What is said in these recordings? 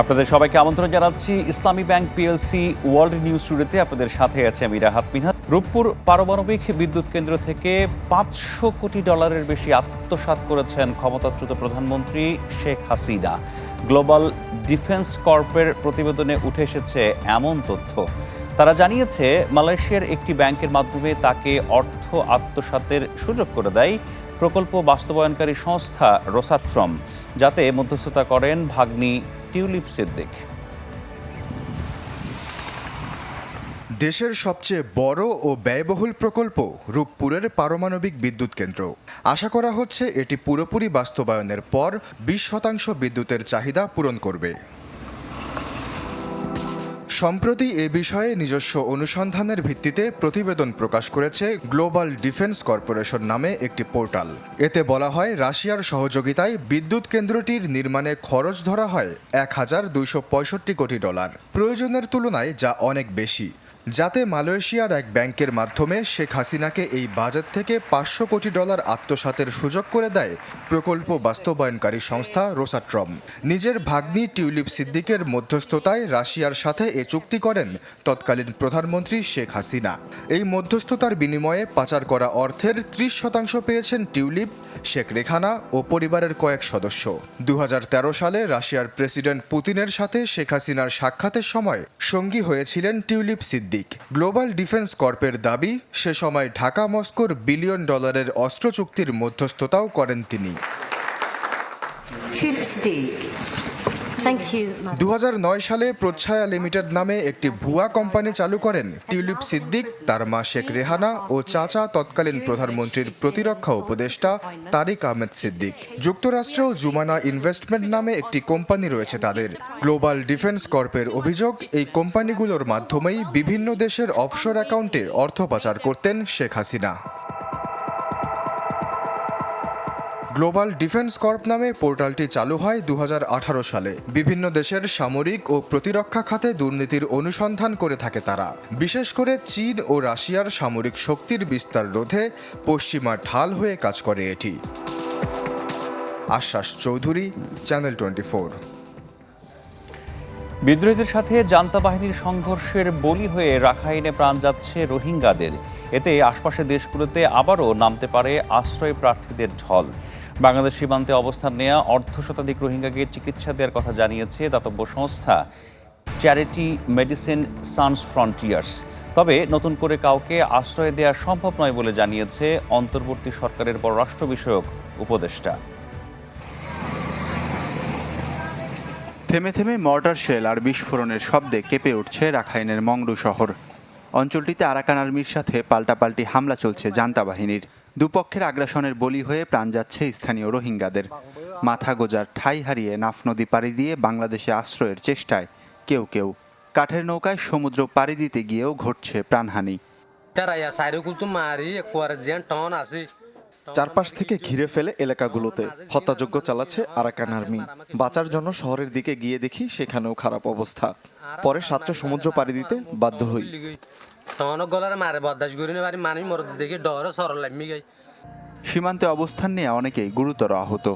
আপনাদের সবাইকে আমন্ত্রণ জানাচ্ছি ইসলামী ব্যাংক পিএলসি ওয়ার্ল্ড নিউজ স্টুডিওতে আপনাদের সাথে আছে আমি রাহাত মিনহাত। রূপপুর পারমাণবিক বিদ্যুৎ কেন্দ্র থেকে পাঁচশো কোটি ডলারের বেশি আত্মসাৎ করেছেন ক্ষমতাচ্যুত প্রধানমন্ত্রী শেখ হাসিনা। গ্লোবাল ডিফেন্স কর্পের প্রতিবেদনে উঠে এসেছে এমন তথ্য। তারা জানিয়েছে, মালয়েশিয়ার একটি ব্যাংকের মাধ্যমে তাকে অর্থ আত্মসাতের সুযোগ করে দেয় প্রকল্প বাস্তবায়নকারী সংস্থা রোসাট্রম যাতে মধ্যস্থতা করেন ভাগ্নি টিউলিপ সিদ্দিক দেশের সবচেয়ে বড় ও ব্যয়বহুল প্রকল্প রূপপুরের পারমাণবিক বিদ্যুৎ কেন্দ্র। আশা করা হচ্ছে এটি পুরোপুরি বাস্তবায়নের পর বিশ শতাংশ বিদ্যুতের চাহিদা পূরণ করবে। সম্প্রতি এ বিষয়ে নিজস্ব অনুসন্ধানের ভিত্তিতে প্রতিবেদন প্রকাশ করেছে গ্লোবাল ডিফেন্স কর্পোরেশন নামে একটি পোর্টাল। এতে বলা হয়, রাশিয়ার সহযোগিতায় বিদ্যুৎ কেন্দ্রটির নির্মাণে খরচ ধরা হয় এক হাজার দুইশো পঁয়ষট্টি কোটি ডলার। প্রয়োজনের তুলনায় যা অনেক বেশি। যাতে মালয়েশিয়ার এক ব্যাংকের মাধ্যমে শেখ হাসিনাকে এই বাজেট থেকে পাঁচশো কোটি ডলার আত্মসাতের সুযোগ করে দেয় প্রকল্প বাস্তবায়নকারী সংস্থা রোসাট্রম। নিজের ভাগ্নি টিউলিপ সিদ্দিকের মধ্যস্থতায় রাশিয়ার সাথে এ চুক্তি করেন তৎকালীন প্রধানমন্ত্রী শেখ হাসিনা। এই মধ্যস্থতার বিনিময়ে পাচার করা অর্থের ত্রিশ শতাংশ পেয়েছেন টিউলিপ, শেখ রেখানা ও পরিবারের কয়েক সদস্য। দু হাজার তেরো সালে রাশিয়ার প্রেসিডেন্ট পুতিনের সাথে শেখ হাসিনার সাক্ষাতের সময় সঙ্গী হয়েছিলেন টিউলিপ সিদ্দিক। গ্লোবাল ডিফেন্স কর্পের দাবি, সে সময় ঢাকা মস্কোর বিলিয়ন ডলারের অস্ত্র চুক্তির মধ্যস্থতাও করেন তিনি। Tulip Steak. Thank you, Madam. দু সালে প্রচ্ছায়া লিমিটেড নামে একটি ভুয়া কোম্পানি চালু করেন টিউলিপ সিদ্দিক তার মা শেখ রেহানা ও চাচা তৎকালীন প্রধানমন্ত্রীর প্রতিরক্ষা উপদেষ্টা তারিক আহমেদ সিদ্দিক যুক্তরাষ্ট্রেও জুমানা ইনভেস্টমেন্ট নামে একটি কোম্পানি রয়েছে তাদের গ্লোবাল ডিফেন্স কর্পের অভিযোগ এই কোম্পানিগুলোর মাধ্যমেই বিভিন্ন দেশের অফশোর অ্যাকাউন্টে অর্থ পাচার করতেন Sheikh Hasina Global Defense Corp নামে পোর্টালটি চালু হয় দু হাজার আঠারো সালে। বিভিন্ন দেশের সামরিক ও প্রতিরক্ষা খাতে দুর্নীতির অনুসন্ধান করে থাকে তারা। বিশেষ করে চীন ও রাশিয়ার সামরিক শক্তির বিস্তার রোধে পশ্চিমা ঢাল হয়ে কাজ করে এটি। আশ্বাস চৌধুরী, চ্যানেল টোয়েন্টি বিদ্রোহীদের সাথে জান্তা বাহিনীর সংঘর্ষের বলি হয়ে রাখাইনে প্রাণ যাচ্ছে রোহিঙ্গাদের। এতে আশপাশের দেশগুলোতে আবারও নামতে পারে আশ্রয় প্রার্থীদের ঢল। বাংলাদেশ সীমান্তে অবস্থান নেওয়া অর্ধ শতাধিক রোহিঙ্গাকে চিকিৎসা দেওয়ার কথা জানিয়েছে দাতব্য সংস্থা চ্যারিটি মেডিসিন সানস ফ্রন্টিয়ার্স তবে নতুন করে কাউকে আশ্রয় দেওয়া সম্ভব নয় বলে জানিয়েছে অন্তর্বর্তী সরকারের পররাষ্ট্র বিষয়ক উপদেষ্টা। থেমে থেমে মর্টার শেল আর বিস্ফোরণের শব্দে কেঁপে উঠছে রাখাইনের মংডু শহর। অঞ্চলটিতে আরাকান আর্মির সাথে পাল্টাপাল্টি হামলা চলছে জান্তা বাহিনীর। দুপক্ষের আগ্রাসনের বলি হয়ে প্রাণ যাচ্ছে স্থানীয় রোহিঙ্গাদের। মাথা গোজার ঠাই হারিয়ে নাফ নদী পাড়ি দিয়ে বাংলাদেশে আশ্রয়ের চেষ্টায় কেউ কেউ। কাঠের নৌকায় সমুদ্র পাড়ি দিতে গিয়েও ঘটছে প্রাণহানি. চারপাশ থেকে ঘিরে ফেলে এলাকাগুলোতে হত্যাযজ্ঞ চালাচ্ছে আরাকান আর্মি। বাঁচার জন্য শহরের দিকে গিয়ে দেখি সেখানেও খারাপ অবস্থা। পরে সাতটা সমুদ্র পাড়ি দিতে বাধ্য হই। সীমান্তে অবস্থান নিয়ে অনেকেই গুরুতর আহত।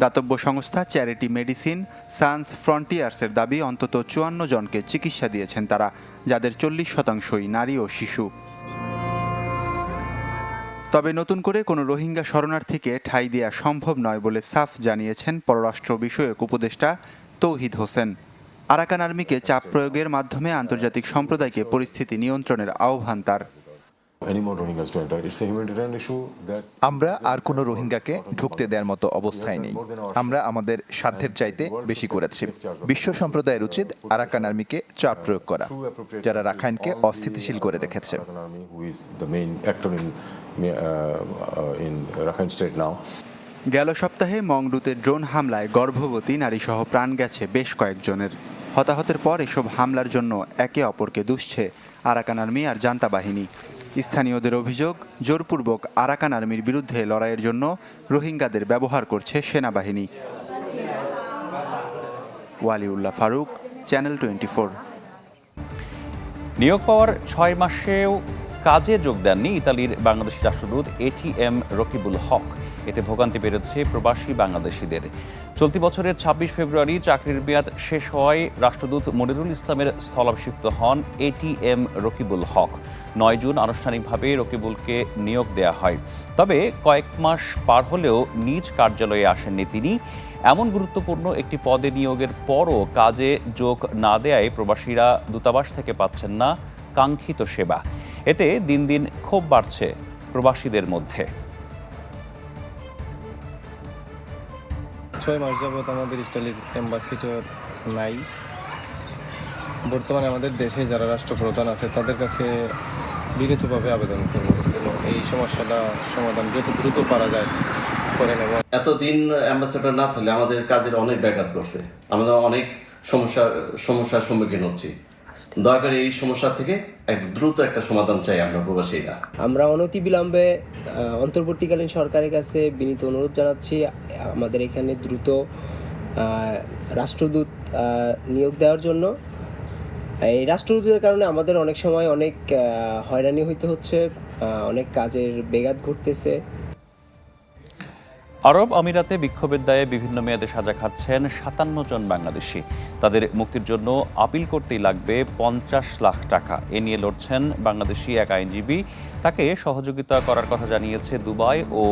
দাতব্য সংস্থা চ্যারিটি মেডিসিন সায়েন্স ফ্রন্টিয়ার্সের দাবি অন্তত চুয়ান্ন জনকে চিকিৎসা দিয়েছেন তারা, যাদের চল্লিশ শতাংশই নারী ও শিশু। তবে নতুন করে কোনো রোহিঙ্গা শরণার্থীকে ঠাঁই দেওয়া সম্ভব নয় বলে সাফ জানিয়েছেন পররাষ্ট্র বিষয়ক উপদেষ্টা তৌহিদ হোসেন। আরাকান আর্মিকে চাপ প্রয়োগের মাধ্যমে আন্তর্জাতিক সম্প্রদায়কে পরিস্থিতি নিয়ন্ত্রণের আহ্বান তার। আমরা আর কোনো রোহিঙ্গাকে ঢুকতে দেওয়ার মতো অবস্থায় নেই। আমরা আমাদের সাধ্যের চাইতে বেশি করেছি। বিশ্ব সম্প্রদায়ের উচিত আরাকান আর্মিকে চাপ প্রয়োগ করা যারা রাখাইনকে অস্থিতিশীল করে রেখেছে। Uh. গেল সপ্তাহে মংডুতে ড্রোন হামলায় গর্ভবতী নারীসহ প্রাণ গেছে বেশ কয়েকজনের। হতাহতের পর এসব হামলার জন্য একে অপরকে দুষছে আরাকান আর্মি আর জান্তা বাহিনী। স্থানীয়দের অভিযোগ, জোরপূর্বক আরাকান আর্মির বিরুদ্ধে লড়াইয়ের জন্য রোহিঙ্গাদের ব্যবহার করছে সেনাবাহিনী। ওয়ালিউল্লাহ ফারুক, চ্যানেল টোয়েন্টি নিয়োগ পাওয়ার ছয় মাসেও কাজে যোগ দেননি ইতালির বাংলাদেশি রাষ্ট্রদূত এটিএম রকিবুল হক। এতে ভোগান্তি বেড়েছে প্রবাসী বাংলাদেশিদের। চলতি বছরের ছাব্বিশ ফেব্রুয়ারি চাকরির মেয়াদ শেষ হওয়ায় রাষ্ট্রদূত মনিরুল ইসলামের স্থলাভিষিক্ত হন এটিএম রকিবুল হক। নয় জুন আনুষ্ঠানিকভাবে রকিবুলকে নিয়োগ দেওয়া হয়। তবে কয়েক মাস পার হলেও নিজ কার্যালয়ে আসেননি তিনি। এমন গুরুত্বপূর্ণ একটি পদে নিয়োগের পরও কাজে যোগ না দেয়ায় প্রবাসীরা দূতাবাস থেকে পাচ্ছেন না কাঙ্ক্ষিত সেবা। এতে দিন দিন ক্ষোভ বাড়ছে প্রবাসীদের মধ্যে। ছয় মাস যাবৎ আমাদের ইটালির অ্যাম্বাসিডর নাই। বর্তমানে আমাদের দেশে যারা রাষ্ট্রপ্রধান আছে তাদের কাছে বিনীতভাবে আবেদন করব এই সমস্যাটা সমাধান যত দ্রুত পারা যায় করেন এবং এতদিন অ্যাম্বাসেডর না থাকলে আমাদের কাজের অনেক ব্যাঘাত করছে আমরা অনেক সমস্যার সমস্যার সম্মুখীন হচ্ছি। দয়া করে এই সমস্যা থেকে দ্রুত একটা সমাধান চাই আমরা প্রবাসীরা। আমরা অনতি বিলম্বে অন্তর্বর্তীকালীন সরকারের কাছে বিনীত অনুরোধ জানাচ্ছি, আমাদের এখানে দ্রুত রাষ্ট্রদূত নিয়োগ দেওয়ার জন্য। এই রাষ্ট্রদূতের কারণে আমাদের অনেক সময় অনেক হয়রানি হইতে হচ্ছে অনেক কাজের বেগাত ঘটতেছে। আরব আমিরাতে বিক্ষোভের দায়ে বিভিন্ন মেয়াদে সাজা খাচ্ছেন সাতান্ন জন বাংলাদেশি। তাদের মুক্তির জন্য আপিল করতেই লাগবে পঞ্চাশ লাখ টাকা। এ নিয়ে লড়ছেন বাংলাদেশি এক আইনজীবী। তাকে সহযোগিতা করার কথা জানিয়েছে দুবাই ও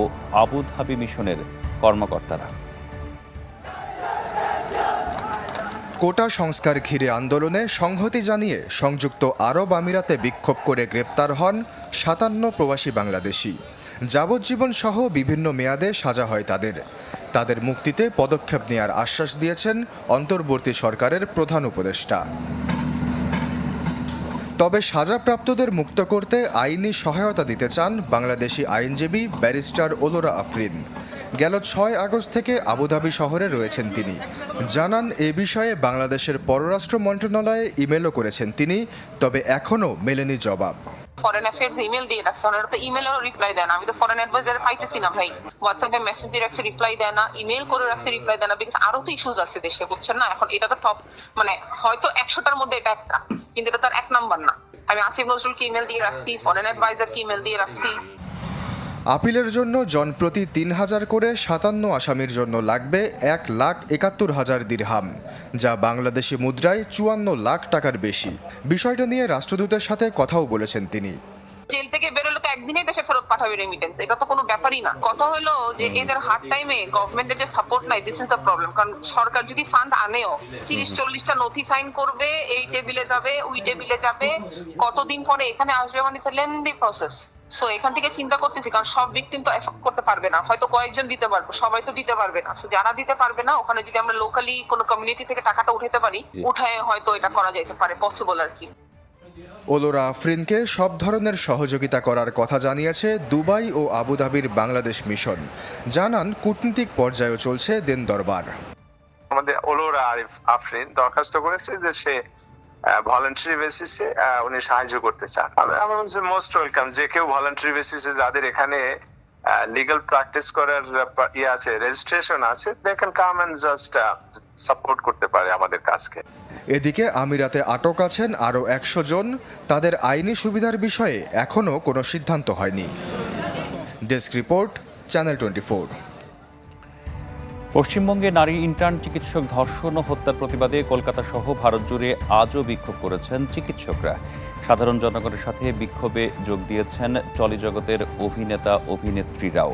আবুধাবি মিশনের কর্মকর্তারা। কোটা সংস্কার ঘিরে আন্দোলনে সংহতি জানিয়ে সংযুক্ত আরব আমিরাতে বিক্ষোভ করে গ্রেপ্তার হন সাতান্ন প্রবাসী বাংলাদেশি। যাবজ্জীবন সহ বিভিন্ন মেয়াদে সাজা হয় তাদের। তাদের মুক্তিতে পদক্ষেপ নেওয়ার আশ্বাস দিয়েছেন অন্তর্বর্তী সরকারের প্রধান উপদেষ্টা। তবে সাজাপ্রাপ্তদের মুক্ত করতে আইনি সহায়তা দিতে চান বাংলাদেশি আইনজীবী ব্যারিস্টার ওলোরা আফরিন। গেল ছয় আগস্ট থেকে আবুধাবি শহরে রয়েছেন তিনি। জানান, এ বিষয়ে বাংলাদেশের পররাষ্ট্র মন্ত্রণালয়ে ইমেলও করেছেন তিনি, তবে এখনও মেলেনি জবাব। ফরেন অ্যাফেয়ার্স ইমেল দিয়ে রাখছে ওনারা তো ইমেলেরও রিপ্লাই দেয় না। আমি তো ফরেন অ্যাডভাইজার পাইতেছি না ভাই। হোয়াটসঅ্যাপে মেসেজ দিয়ে রাখছে রিপ্লাই দেয় না। ইমেল করে রাখছে রিপ্লাই দেয় না। বিকজ আরও তো ইস্যুজ আছে দেশে, বুঝছেন না? এখন এটা তো টপ মানে হয়তো একশোটার মধ্যে এটা একটা। কিন্তু এটা তার এক নাম্বার না। আমি আসিফ নজরুলকে ইমেল দিয়ে রাখছি ফরেন অ্যাডভাইজারকে ইমেল দিয়ে রাখছি। আপিলের জন্য জনপ্রতি তিন হাজার করে সাতান্ন আসামির জন্য লাগবে এক লাখ একাত্তর হাজার দিরহাম যা বাংলাদেশি মুদ্রায় চুয়ান্ন লাখ টাকার বেশি। বিষয়টা নিয়ে রাষ্ট্রদূতের সাথে কথাও বলেছেন তিনি। জেল থেকে বেরোলে তো একদিনেই দেশে ফেরত পাঠাবে রেমিটেন্স এটা তো কোনো ব্যাপারই না। কথা হলো যে এদের হার্ড টাইমে গভর্নমেন্টের যে সাপোর্ট নাই দিস ইজ দ্য প্রবলেম কারণ সরকার যদি ফান্ড আনেও তিরিশ চল্লিশটা নথি সাইন করবে এই টেবিলে যাবে ওই টেবিলে যাবে কতদিন পরে এখানে আসবে মানে লেন্দি প্রসেস সো এখান থেকে চিন্তা করতেছি কারণ সব ভিকটিম তো এফোর্ড করতে পারবে না। হয়তো কয়েকজন দিতে পারবে সবাই তো দিতে পারবে না। সো যারা দিতে পারবে না ওখানে যদি আমরা লোকালি কোনো কমিউনিটি থেকে টাকাটা উঠাতে পারি উঠায় হয়তো এটা করা যেতে পারে পসিবল আর কি। ওলোরা আফরিনকে সব ধরনের সহযোগিতা করার কথা জানিয়েছে দুবাই ও আবুধাবির বাংলাদেশ মিশন। জানান কূটনীতিক পর্যায়েও চলছে দেন দরবার। আমাদের ওলোরা আরিফ আফরিন দরখাস্ত করেছে যে সে ভলেন্টারি বেসিসে উনি সাহায্য করতে চান। আমি- আমার মোস্ট ওয়েলকাম যে কেউ ভলেন্টারি বেসিসে যাদের এখানে লিগাল প্র্যাকটিস করার ইয়ে আছে রেজিস্ট্রেশন আছে they can come and just support করতে পারে আমাদের কাজকে। এদিকে আমিরাতে আটক আছেন আরও একশো জন। তাদের আইনি সুবিধার বিষয়ে এখনও কোনো সিদ্ধান্ত হয়নি। ডেস্ক রিপোর্ট চ্যানেল টোয়েন্টি পশ্চিমবঙ্গে নারী ইন্টার্ন চিকিৎসক ধর্ষণ ও হত্যার প্রতিবাদে কলকাতা সহ ভারত জুড়ে আজও বিক্ষোভ করেছেন চিকিৎসকরা। সাধারণ জনগণের সাথে বিক্ষোভে যোগ দিয়েছেন চলিজগতের অভিনেতা অভিনেত্রীরাও।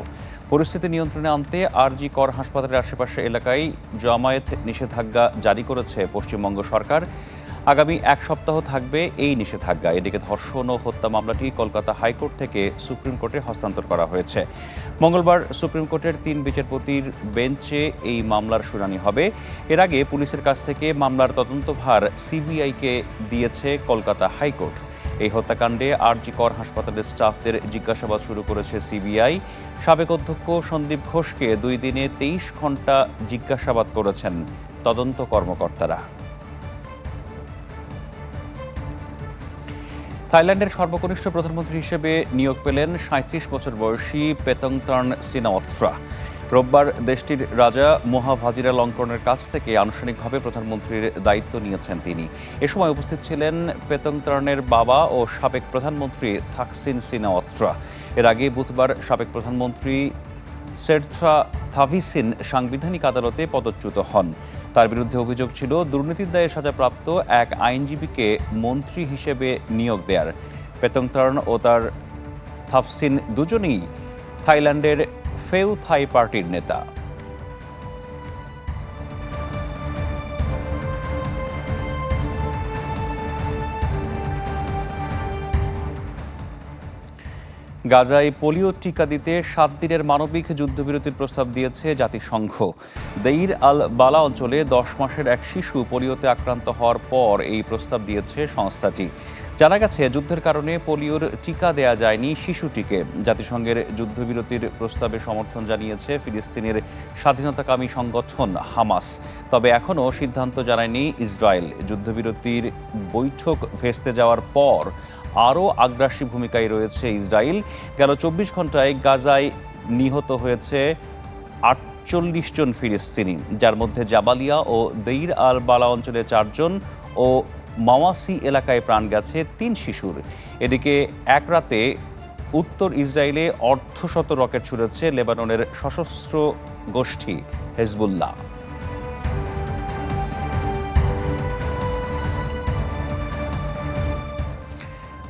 পরিস্থিতি নিয়ন্ত্রণে আনতে আরজি কর হাসপাতালের আশেপাশে এলাকায় জমায়েত নিষেধাজ্ঞা জারি করেছে পশ্চিমবঙ্গ সরকার। আগামী এক সপ্তাহ থাকবে এই নিষেধাজ্ঞা। এদিকে ধর্ষণ ও হত্যা মামলাটি কলকাতা হাইকোর্ট থেকে সুপ্রিম কোর্টে হস্তান্তর করা হয়েছে। মঙ্গলবার সুপ্রিম কোর্টের তিন বিচারপতির বেঞ্চে এই মামলার শুনানি হবে। এর আগে পুলিশের কাছ থেকে মামলার তদন্তভার সিবিআইকে দিয়েছে কলকাতা হাইকোর্ট। এই হত্যাকাণ্ডে আরজি কর হাসপাতালের স্টাফদের জিজ্ঞাসাবাদ শুরু করেছে সিবিআই। সাবেক অধ্যক্ষ সন্দীপ ঘোষকে দুই দিনে তেইশ ঘণ্টা জিজ্ঞাসাবাদ করেছেন তদন্ত কর্মকর্তারা। থাইল্যান্ডের সর্বকনিষ্ঠ প্রধানমন্ত্রী হিসেবে নিয়োগ পেলেন সাঁত্রিশ বছর বয়সী পেতংতর্ন সিনাওয়াত্রা। রোববার দেশটির রাজা মোহা ভাজিরা লঙ্কনের কাছ থেকে আনুষ্ঠানিকভাবে প্রধানমন্ত্রীর দায়িত্ব নিয়েছেন তিনি। এ সময় উপস্থিত ছিলেন পেতংত্রণের বাবা ও সাবেক প্রধানমন্ত্রী থাকসিন সিনাওয়াত্রা। এর আগে বুধবার সাবেক প্রধানমন্ত্রী সেরথ্রা থাভিসিন সাংবিধানিক আদালতে পদচ্যুত হন। তার বিরুদ্ধে অভিযোগ ছিল, দুর্নীতির দায়ে সাজাপ্রাপ্ত এক আইনজীবীকে মন্ত্রী হিসেবে নিয়োগ দেয়ার। পেতংতরণ ও তার থাফসিন দুজনেই থাইল্যান্ডের ফেউ থাই পার্টির নেতা। গাজায় পোলিও টিকা দিতে সাত দিনের মানবিক যুদ্ধবিরতির প্রস্তাব দিয়েছে জাতিসংঘ। দেইর আল বালা অঞ্চলে দশ মাসের এক শিশু পোলিওতে আক্রান্ত হওয়ার পর এই প্রস্তাব দিয়েছে সংস্থাটি। জানা গেছে, যুদ্ধের কারণে পোলিওর টিকা দেয়া যায়নি শিশুটিকে। জাতিসংঘের যুদ্ধবিরতির প্রস্তাবে সমর্থন জানিয়েছে ফিলিস্তিনের স্বাধীনতাকামী সংগঠন হামাস। তবে এখনও সিদ্ধান্ত জানায়নি ইসরায়েল। যুদ্ধবিরতির বৈঠক ভেস্তে যাওয়ার পর আরও আগ্রাসী ভূমিকায় রয়েছে ইসরায়েল। গেল চব্বিশ ঘন্টায় গাজায় নিহত হয়েছে আটচল্লিশ জন ফিলিস্তিনি, যার মধ্যে জাবালিয়া ও দেইর আল বালা অঞ্চলে চারজন ও মাওয়াসি এলাকায় প্রাণ গেছে তিন শিশুর। এদিকে এক রাতে উত্তর ইসরায়েলে অর্ধশত রকেট ছুড়েছে লেবাননের সশস্ত্র গোষ্ঠী হেজবুল্লাহ।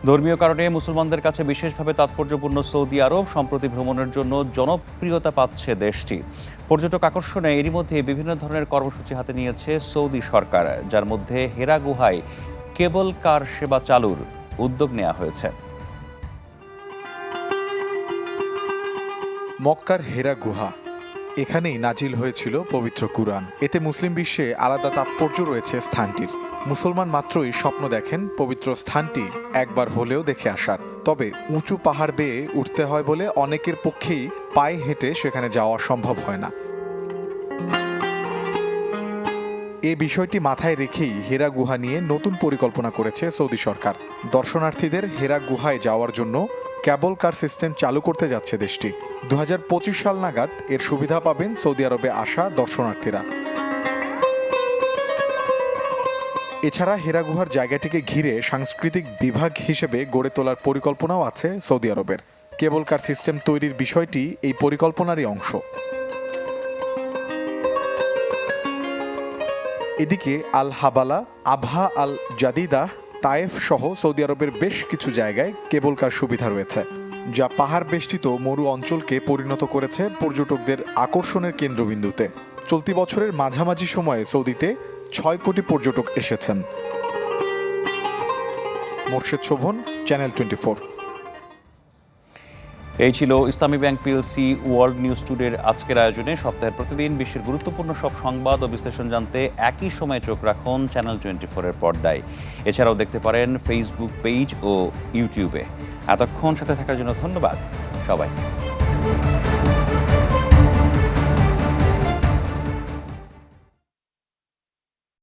ধর্মীয় কারণে মুসলমানদের কাছে বিশেষভাবে তাৎপর্যপূর্ণ সৌদি আরব, সম্প্রতি ভ্রমণের জন্য জনপ্রিয়তা পাচ্ছে দেশটি। পর্যটক আকর্ষণে এরই মধ্যে বিভিন্ন ধরনের কর্মসূচি হাতে নিয়েছে সৌদি সরকার, যার মধ্যে হেরা গুহায় কেবল কার সেবা চালুর উদ্যোগ নেওয়া হয়েছে। মক্কার হেরা গুহা। এখানেই নাজিল হয়েছিল পবিত্র কুরআন। এতে মুসলিম বিশ্বে আলাদা তাৎপর্য রয়েছে স্থানটির। মুসলমান মাত্রই স্বপ্ন দেখেন পবিত্র স্থানটি একবার হলেও দেখে আসার। তবে উঁচু পাহাড় বেয়ে উঠতে হয় বলে অনেকের পক্ষেই পায়ে হেঁটে সেখানে যাওয়া সম্ভব হয় না। এ বিষয়টি মাথায় রেখেই হেরা গুহা নিয়ে নতুন পরিকল্পনা করেছে সৌদি সরকার। দর্শনার্থীদের হেরা গুহায় যাওয়ার জন্য ক্যাবল কার সিস্টেম চালু করতে যাচ্ছে দেশটি। দু হাজার পঁচিশ সাল নাগাদ এর সুবিধা পাবেন সৌদি আরবে আসা দর্শনার্থীরা। এছাড়া হেরা গুহার জায়গাটিকে ঘিরে সাংস্কৃতিক বিভাগ হিসেবে গড়ে তোলার পরিকল্পনাও আছে সৌদি আরবের। কেবল কার সিস্টেম তৈরির বিষয়টি এই পরিকল্পনারই অংশ। এদিকে আল হাবালা আবহা আল জাদিদা তায়েফ সহ সৌদি আরবের বেশ কিছু জায়গায় কেবল কার সুবিধা রয়েছে, যা পাহাড় বেষ্টিত মরু অঞ্চলকে পরিণত করেছে পর্যটকদের আকর্ষণের কেন্দ্রবিন্দুতে। চলতি বছরের মাঝামাঝি সময়ে সৌদিতে ছয় কোটি পর্যটক এসেছেন। মোর্শেদ শোভন চ্যানেল টোয়েন্টি এই ছিল Islami bank PLC world news টুডের আজকের আয়োজনে। সপ্তাহের প্রতিদিন বিশ্বের গুরুত্বপূর্ণ সব সংবাদ ও বিশ্লেষণ জানতে একই সময়ে চোখ রাখুন চ্যানেল টোয়েন্টি ফোরের পর্দায়। এছাড়াও দেখতে পারেন ফেসবুক পেজ ও ইউটিউবে এতক্ষণ সাথে থাকার জন্য ধন্যবাদ। সবাইকে।